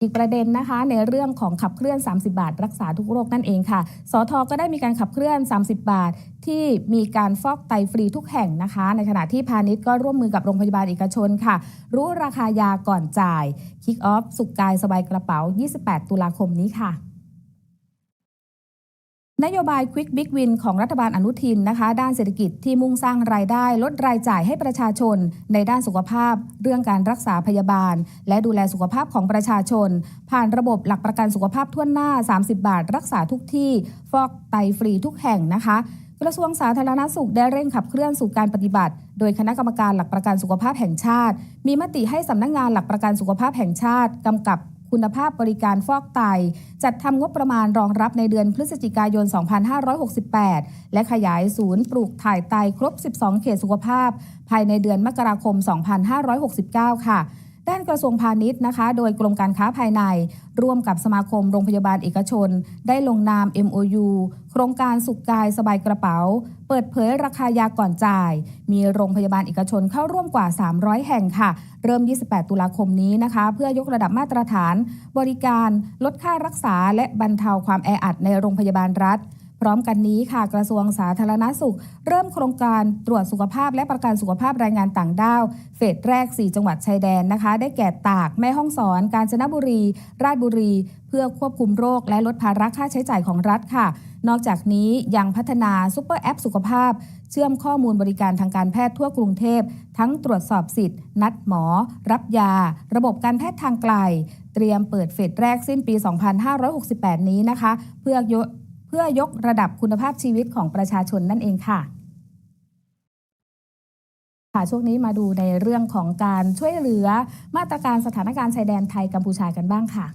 อีกประเด็นนะคะในเรื่องของขับเคลื่อน 30 บาท รักษาทุกโรคนั่นเองค่ะ สทก็ได้มีการขับเคลื่อน 30 บาท ที่มีการฟอกไตฟรีทุกแห่งนะคะ ในขณะที่พาณิชย์ก็ร่วมมือกับโรงพยาบาลเอกชนค่ะ รู้ราคายาก่อนจ่ายคิกออฟสุกกายสบายกระเป๋า 28 ตุลาคมนี้ค่ะ นโยบาย Quick Big Win ของรัฐบาลอนุทินนะคะ ด้านเศรษฐกิจที่มุ่งสร้างรายได้ ลดรายจ่ายให้ประชาชน ในด้านสุขภาพ เรื่องการรักษาพยาบาล และดูแลสุขภาพของประชาชน ผ่านระบบหลักประกันสุขภาพทั่วหน้า 30 บาท รักษาทุกที่ ฟอกไตฟรีทุกแห่งนะคะกระทรวงสาธารณสุขได้เร่งขับเคลื่อนสู่การปฏิบัติ โดยคณะกรรมการหลักประกันสุขภาพแห่งชาติ มีมติให้สำนักงงานหลักประกันสุขภาพแห่งชาติกำกับ คุณภาพบริการฟอกไต จัดทำงบประมาณรองรับในเดือนพฤศจิกายน 2568 และขยายศูนย์ปลูกถ่ายไตครบ 12 เขตสุขภาพ ภายในเดือนมกราคม 2569 ค่ะานกระทรวงพาณิชย์นะคะ โดยกรมการค้าภายใน ร่วมกับสมาคมโรงพยาบาลเอกชน ได้ลงนาม MOU โครงการสุขกายสบายกระเป๋า เปิดเผยราคายาก่อนจ่าย มีโรงพยาบาลเอกชนเข้าร่วมกว่า 300 แห่งค่ะ เริ่ม 28 ตุลาคมนี้นะคะ เพื่อยกระดับมาตรฐาน บริการลดค่ารักษาและบรรเทาความแออัดในโรงพยาบาลรัฐ พร้อมกันนี้ค่ะกระทรวงสาธารณาสุข เริ่มโครงการตรวจสุขภาพและประกันสุขภาพแรงงานต่างด้าว เฟสแรก 4 จังหวัดชายแดนนะคะ ได้แก่ตากแม่ฮ่องสอน กาญจนบุรี ราชบุรี เพื่อควบคุมโรคและลดภาระค่าใช้จ่ายของรัฐค่ะ นอกจากนี้ยังพัฒนาซุปเปอร์แอปสุขภาพ เชื่อมข้อมูลบริการทางการแพทย์ทั่วกรุงเทพ ทั้งตรวจสอบสิทธิ์ นัดหมอ รับยา ระบบการแพทย์ทางไกล เตรียมเปิดเฟสแรกสิ้นปี 2568 นี้นะคะ เพื่อย เพื่อยกระดับคุณภาพชีวิตของประชาชนนั่นเองค่ะค่ะช่วงนี้มาดูในเรื่องของการช่วยเหลือมาตรการสถานการณ์ชายแดนไทยกัมพูชากันบ้างค่ะ